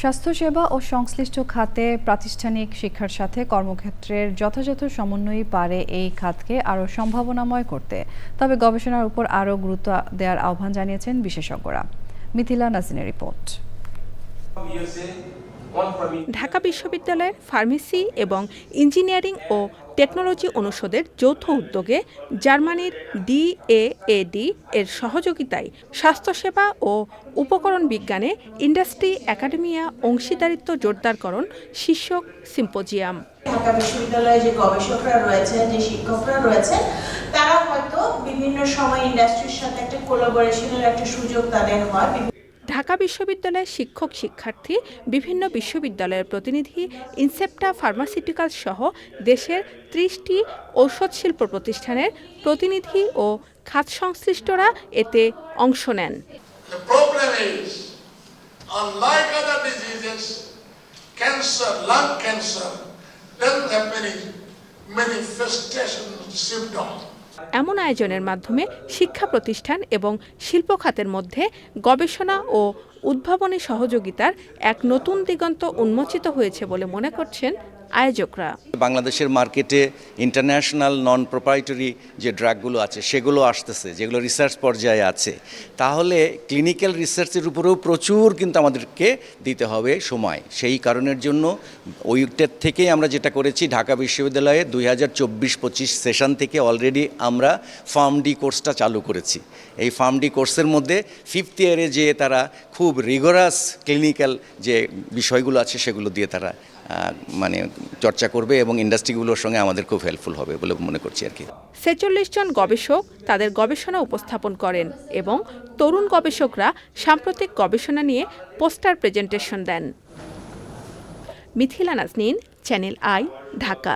স্বাস্থ্যসেবা ও সংশ্লিষ্ট খাতে প্রাতিষ্ঠানিক শিক্ষার সাথে কর্মক্ষেত্রের যথাযথ সমন্বয়ই পারে এই খাতকে আরও সম্ভাবনাময় করতে। তবে গবেষণার উপর আরও গুরুত্ব দেওয়ার আহ্বান জানিয়েছেন বিশেষজ্ঞরা। মিথিলা নাসিনের রিপোর্ট। ঢাকা বিশ্ববিদ্যালয়ের ফার্মেসি এবং ইঞ্জিনিয়ারিং ও টেকনোলজি অনুষদের যৌথ উদ্যোগে জার্মানির ডিএএডি এর সহযোগিতায় স্বাস্থ্যসেবা ও উপকরণ বিজ্ঞানে ইন্ডাস্ট্রি একাডেমিয়া অংশীদারিত্ব জোরদারকরণ শীর্ষক সিম্পোজিয়াম। ঢাকা বিশ্ববিদ্যালয়ে যে গবেষকরা রয়েছেন, যে শিক্ষকরা রয়েছেন, তারা হয়তো বিভিন্ন সময় ইন্ডাস্ট্রির সাথে একটা কোলাবোরেশনের একটা সুযোগ তাদের হয়। ঢাকা বিশ্ববিদ্যালয়ের শিক্ষক শিক্ষার্থী, বিভিন্ন বিশ্ববিদ্যালয়ের প্রতিনিধি, ইনসেপ্টা ফার্মাসিউটিক্যালস সহ দেশের ত্রিশটি ঔষধ শিল্প প্রতিষ্ঠানের প্রতিনিধি ও খাত সংশ্লিষ্টরা এতে অংশ নেন symptoms. এমন আয়োজনের মাধ্যমে শিক্ষা প্রতিষ্ঠান এবং শিল্প খাতের মধ্যে গবেষণা ও উদ্ভাবনী সহযোগিতার এক নতুন দিগন্ত উন্মোচিত হয়েছে বলে মনে করছেন আয়োজকরা। বাংলাদেশের মার্কেটে ইন্টারন্যাশনাল নন প্রোপ্রাইটরি যে ড্রাগগুলো আছে, সেগুলো আসতেছে, যেগুলো রিসার্চ পর্যায়ে আছে। তাহলে ক্লিনিক্যাল রিসার্চের উপরেও প্রচুর কিন্তু আমাদেরকে দিতে হবে সময়। সেই কারণের জন্য ওইটার থেকেই আমরা যেটা করেছি, ঢাকা বিশ্ববিদ্যালয়ে দুই হাজার চব্বিশ পঁচিশ সেশন থেকে অলরেডি আমরা ফার্ম ডি কোর্সটা চালু করেছি। এই ফার্ম ডি কোর্সের মধ্যে ফিফথ ইয়ারে যে তারা খুব রিগরাস ক্লিনিক্যাল যে বিষয়গুলো আছে, সেগুলো দিয়ে তারা মানে চর্চা করবে এবং ইন্ডাস্ট্রিগুলোর সঙ্গে আমাদের খুব হেল্পফুল হবে বলে মনে করছি আর কি। ছেচল্লিশ জন গবেষক তাদের গবেষণা উপস্থাপন করেন এবং তরুণ গবেষকরা সাম্প্রতিক গবেষণা নিয়ে poster presentation then. Mithila Naznin, channel I, Dhaka.